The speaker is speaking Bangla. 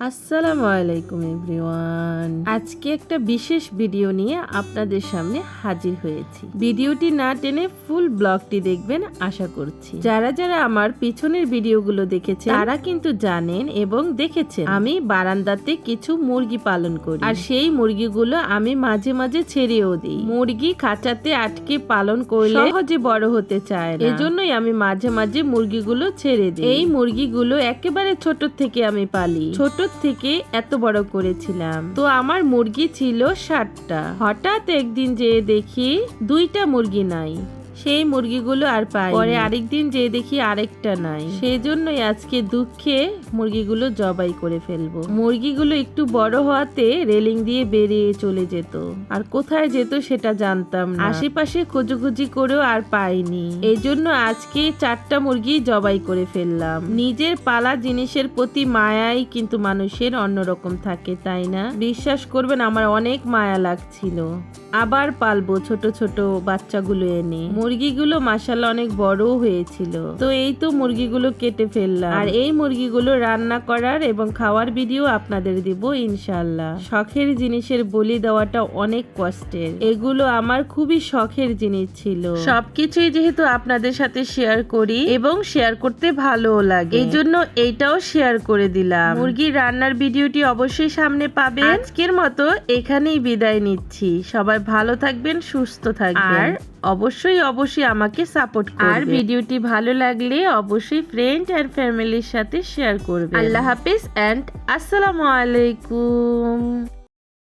আসসালামু আলাইকুম এভরিওয়ান। আজকে একটা বিশেষ ভিডিও নিয়ে আপনাদের সামনে হাজির হয়েছি। ভিডিওটি না টেনে ফুল ব্লগটি দেখবেন আশা করছি। যারা যারা আমার পিছনের ভিডিওগুলো দেখেছে তারা কিন্তু জানেন এবং দেখেছেন। আমি বারান্দাতে কিছু মুরগি পালন করি আর সেই মুরগিগুলো আমি মাঝে মাঝে ছেড়েও দিই। মুরগি খাঁচাতে আটকে পালন করলে সহজে বড় হতে চায় না। এজন্যই আমি মাঝে মাঝে মুরগিগুলো ছেড়ে দিই। এই মুরগিগুলো একেবারে ছোট থেকে আমি পালি। ছোট থেকে এত বড় করেছিলাম। তো আমার মুরগি ছিল ষাটটা। হঠাৎ একদিন যেয়ে দেখি দুইটা মুরগি নাই। সেই মুরগিগুলো আর পাই পরে আরেকদিন যে দেখি আরেকটা নাই। সেই জন্যই আজকে দুঃখে মুরগিগুলো জবাই করে ফেলব। মুরগিগুলো একটু বড় হওয়াতে রেলিং দিয়ে বেরিয়ে চলে যেত। আর কোথায় যেত সেটা জানতাম না। আশেপাশে খোঁজোখুঁজি করেও আর পাইনি। এই জন্য আজকে চারটা মুরগি জবাই করে ফেললাম। নিজের পালা জিনিসের প্রতি মায়াই কিন্তু মানুষের অন্যরকম থাকে তাই না? বিশ্বাস করবেন আমার অনেক মায়া লাগছিল। আবার পালবো ছোট ছোট বাচ্চাগুলো এনে। মুরগিগুলো মাসাল্লাহ অনেক বড় হয়েছিল। তো এই তো মুরগিগুলো কেটে ফেললাম। আর এই মুরগিগুলো রান্না করার এবং খাওয়ার ভিডিও আপনাদের দিব ইনশাল্লাহ শখের জিনিসের বলি দেওয়াটা অনেক কষ্টের। এগুলো আমার খুবই শখের জিনিস ছিল। সবকিছুই যেহেতু আপনাদের সাথে শেয়ার করি এবং শেয়ার করতে ভালোও লাগে। এই জন্য এইটাও শেয়ার করে দিলাম। মুরগির রান্নার ভিডিওটি অবশ্যই সামনে পাবে আজকের মতো এখানেই বিদায় নিচ্ছি। সবাই ভালো থাকবেন, সুস্থ থাকবেন। আর অবশ্যই অবশ্যই আমাকে সাপোর্ট করবে। আর ভিডিওটি ভালো লাগলে অবশ্যই ফ্রেন্ড অ্যান্ড ফ্যামিলির সাথে শেয়ার করবে আল্লাহ হাফিজ অ্যান্ড আসসালামু আলাইকুম।